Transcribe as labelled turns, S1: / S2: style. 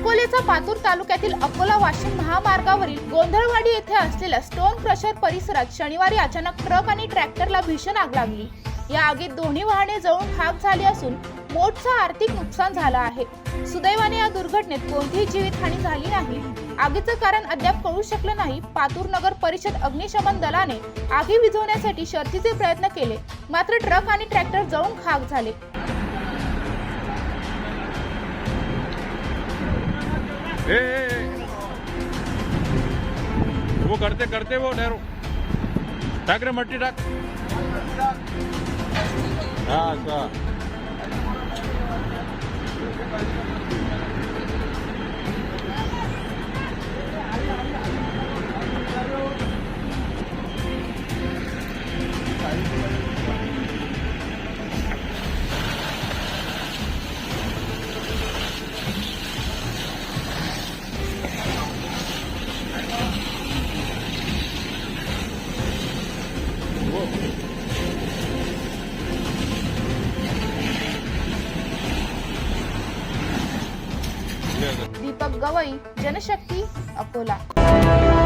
S1: अकोलेचा पातूर तालुक्यातील अकोला वाशिम महामार्गावरील गोंधळवाडी येथे असलेल्या स्टोन क्रशर परिसरात शनिवारी अचानक ट्रक आणि ट्रॅक्टरला भीषण आग लागली. या आगीत दोन्ही वाहने जळून खाक झाली असून मोठं आर्थिक नुकसान झालं आहे. सुदैवाने या दुर्घटनेत कोणतीही जीवितहानी झाली नाही. आगीचं कारण अद्याप कळू शकलं नाही. पातूर नगर परिषद अग्निशमन दलाने आगी विझवण्यासाठी शर्थीचे प्रयत्न केले. मात्र ट्रक आणि ट्रॅक्टर जळून खाक झाले.
S2: ए, ए, ए. वो करते करते वो ठहरो टाक रे मट्टी टाक। हा असं
S1: दीपक गवई जनशक्ती अकोला.